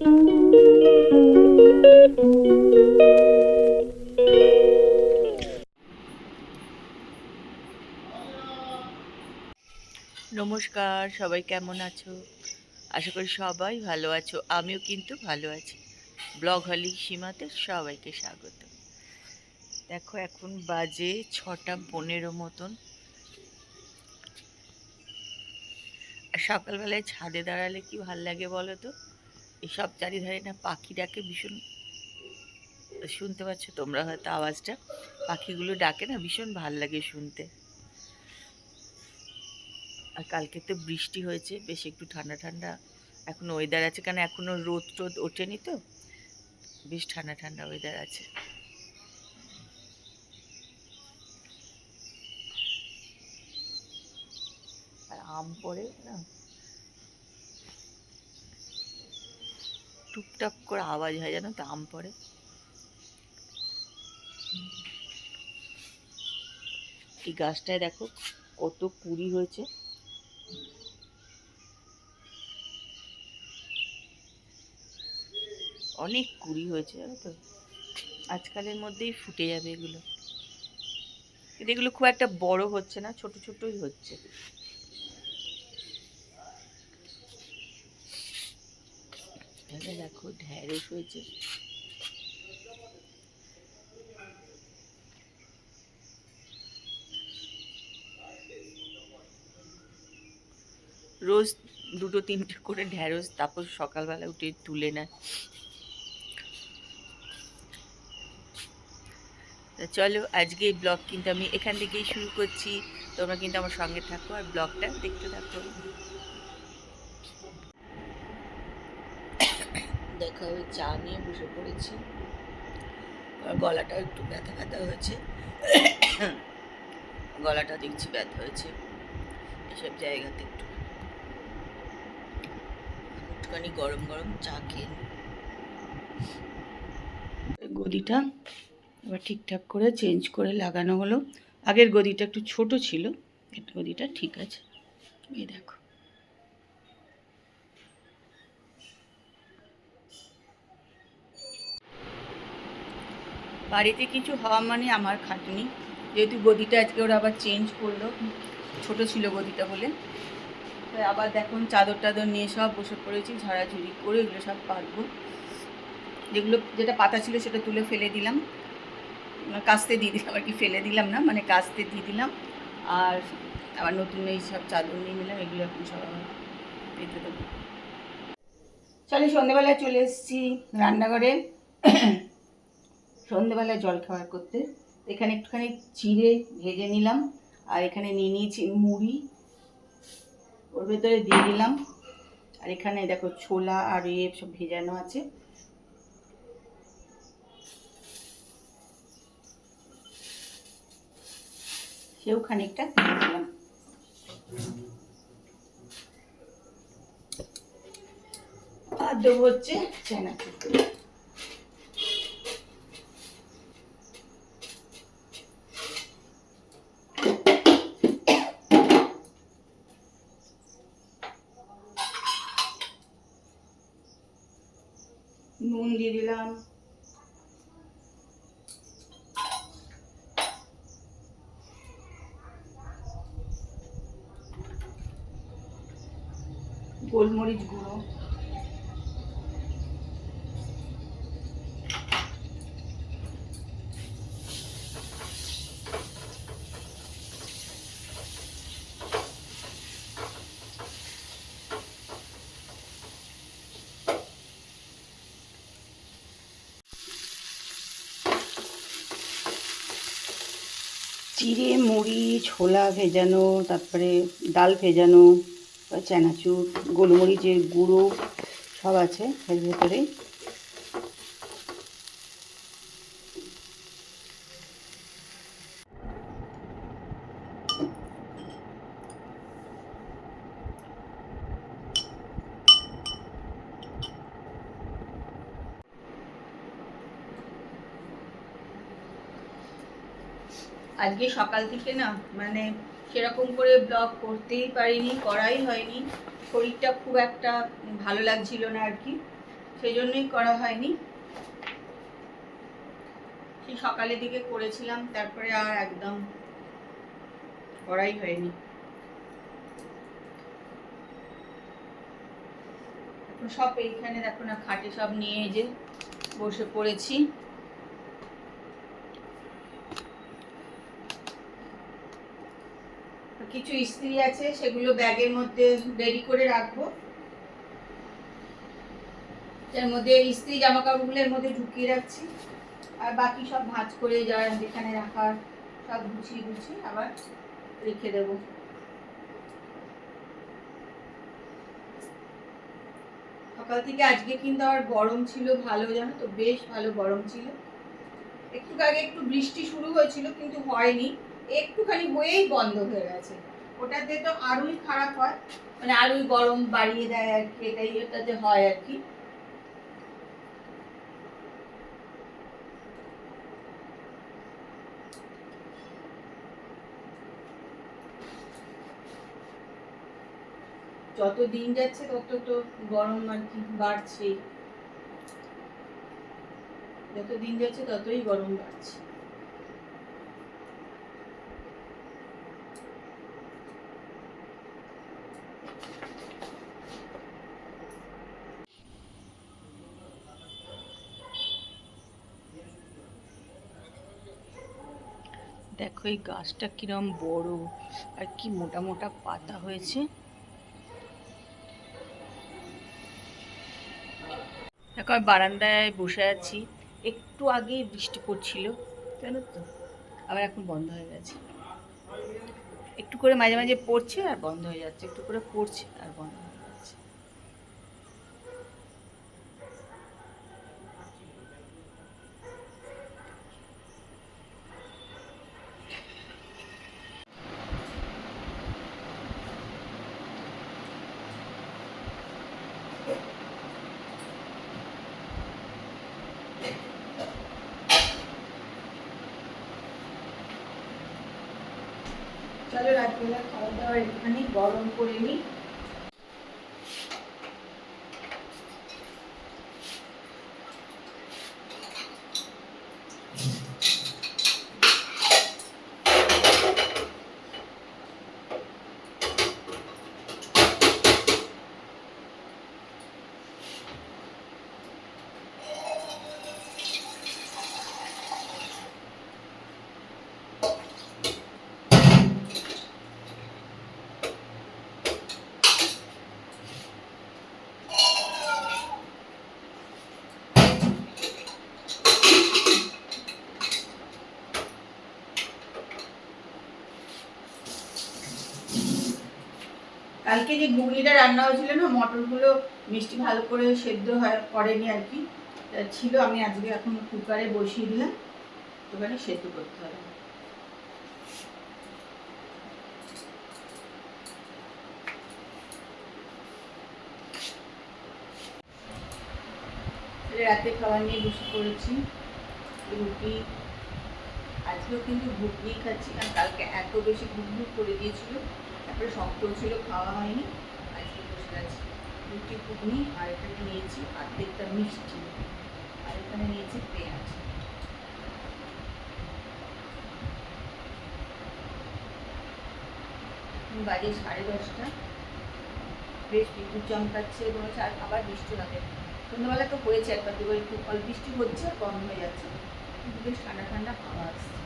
নমস্কার, সবাই কেমন আছো? আশা করি সবাই ভালো আছো, আমিও কিন্তু ভালো আছি। ব্লগ হলি সীমাতে সবাইকে স্বাগত। দেখো, এখন বাজে ছটা পনেরো মতন। আর সকালবেলায় ছাদে দাঁড়ালে কি ভালো লাগে বলো তো? এসব চারিধারে না পাখি ডাকে ভীষণ শুনতে পাচ্ছ তোমরা হয়তো আওয়াজটা। পাখিগুলো ডাকে না, ভীষণ ভালো লাগে শুনতে। আর কালকে তো বৃষ্টি হয়েছে, বেশ একটু ঠান্ডা ঠান্ডা। এখন ওয়েদার আছে কারণ এখনও রোদ টোদ ওঠেনি তো। বেশ ঠান্ডা ঠান্ডা ওয়েদার আছে। আর আম পড়ে না? টুকটাক করে আওয়াজ হয় জানো তো আম পড়ে। এই গাছটায় দেখো কত কুড়ি হয়েছে। অনেক কুড়ি হয়েছে, জানো তো? আজকালের মধ্যেই ফুটে যাবে এগুলো। এগুলো খুব একটা বড় হচ্ছে না, ছোট ছোটই হচ্ছে। এখানে দেখো ঢ্যাঁড়স হয়েছে। রোজ দুটো তিনটে করে ঢ্যাঁড়স, তারপর সকালবেলা উঠে তুলে নেয়। চলো, আজকে এই ব্লগ কিন্তু আমি এখান থেকেই শুরু করছি। তোমরা কিন্তু আমার সঙ্গে থাকো আর ব্লগটা দেখতে থাকো। দেখো আমি চা নিয়ে বসে পড়েছি। আমার গলাটা একটু ব্যথা ব্যথা হয়েছে। গলাটা দেখছি ব্যথা হয়েছে। এসব জায়গাতে একটু একটুখানি গরম গরম চা খেয়ে। গদিটা এবার ঠিকঠাক করে চেঞ্জ করে লাগানো হলো। আগের গদিটা একটু ছোট ছিল গদিটা ঠিক আছে। এই দেখো। বাড়িতে কিছু হওয়া মানে আমার খাটনি। যেহেতু গদিটা আজকে ওরা আবার চেঞ্জ করল ছোট ছিল গদিটা বলে। তাই আবার দেখুন চাদর টাদর নিয়ে সব বসে পড়েছি ঝাড়াঝুড়ি করে এগুলো সব পারব। যেগুলো যেটা পাতা ছিল সেটা তুলে ফেলে দিলাম। মানে কাস্তে দিয়ে দিলাম আর কি ফেলে দিলাম না মানে কাস্তে দিয়ে দিলাম। আর আবার নতুন এই সব চাদর নিয়ে নিলাম এগুলো এখন সব আবার পেতে দেবো। চলে সন্ধেবেলায় চলে এসেছি রান্নাঘরে। সন্ধেবেলায় জল খাবার করতে। এখানে একটুখানি চিড়ে ভেজে নিলাম, আর এখানে নিয়ে নিয়েছি মুড়ি। ওর ভেতরে দিয়ে দিলাম। আর এখানে দেখো ছোলা, আর এ সব ভেজানো আছে। সেও খানিকটা দিয়ে দিলাম। আর দেবো হচ্ছে চানাচুর নুন দিয়ে দিলাম। গোলমরিচ গুঁড়ো। চিড়ে মুড়ি ছোলা ভেজানো তারপরে ডাল ভেজানো চানাচুর গোলমরিচের গুঁড়ো সব আছে এর ভেতরে আজকে সকাল থেকে না মানে সেরকম করে ব্লগ করতেই পারিনি, করাই হয়নি। শরীরটা খুব একটা ভালো লাগছিল না আর কি সেই জন্যই করা হয়নি। সেই সকালের দিকে করেছিলাম, তারপরে আর একদম করাই হয়নি। সব এইখানে দেখো না, খাটে সব নিয়ে যে বসে পড়েছি। কিছু ইস্ত্রি আছে, সেগুলো ব্যাগের মধ্যে রেডি করে রাখব। এর মধ্যে ইস্ত্রি জামা কাপড়গুলো এর মধ্যে ঢুকিয়ে রাখছি। আর বাকি সব ভাঁজ করে যা যেখানে রাখার সব গুছিয়ে গুছিয়ে আবার রেখে দেবো। সকাল থেকে আজকে কিন্তু আবার গরম ছিল ভালো জানো তো, বেশ ভালো গরম ছিল। একটু আগে একটু বৃষ্টি শুরু হয়েছিল, কিন্তু হয়নি। একটুখানি হয়েই বন্ধ হয়ে গেছে। ওটাতে তো আরোই খারাপ হয়। মানে আরোই গরম বাড়িয়ে দেয় আর কি, এটাই ওটাতে হয় আর কি। যত দিন যাচ্ছে, তত তো গরম আর কি বাড়ছেই। যত দিন যাচ্ছে, ততই গরম বাড়ছে। দেখো এই গাছটা কিরম বড় আর কি মোটা মোটা পাতা হয়েছে। দেখো আমি বারান্দায় বসে আছি, একটু আগে বৃষ্টি পড়ছিল, জানো তো? আবার এখন বন্ধ হয়ে গেছে। একটু করে মাঝে মাঝে পড়ছে আর বন্ধ হয়ে যাচ্ছে, একটু করে পড়ছে আর বন্ধ হয়ে যাচ্ছে চলো রাত্রিবেলা খাওয়া দাওয়া একটুখানি গরম করে নিই। কালকে যে ঘুগনিটা রান্না হয়েছিল না, মটরগুলো মিষ্টি ভালো করে সেদ্ধ হয়, করেনি আর কি। ছিল, আমি আজকে এখন কুকারে বসিয়ে দিলাম। ওখানে সেদ্ধ করতে হবে। রাতে খাবার নিয়ে বসে পড়েছি, রুটি। আজকেও কিন্তু ঘুগনি খাচ্ছি কারণ কালকে এত বেশি ঘুগনি করে দিয়েছিল। তারপরে শক্ত ছিল, খাওয়া হয়নি। আজকে বসে আছি। রুটি, ঘুগনি, আর এখানে নিয়েছি অর্ধেকটা মিষ্টি। আর এখানে নিয়েছি পেঁয়াজ। বাজে সাড়ে দশটা। বেশ বিদ্যুৎ চমকাচ্ছে, মনে হচ্ছে আবার বৃষ্টি হবে। সন্ধ্যাবেলা তো হয়েছে একবার দুবার, একটু অল্প বৃষ্টি হচ্ছে আর বন্ধ হয়ে যাচ্ছে। কিন্তু বেশ ঠান্ডা ঠান্ডা হাওয়া আসছে।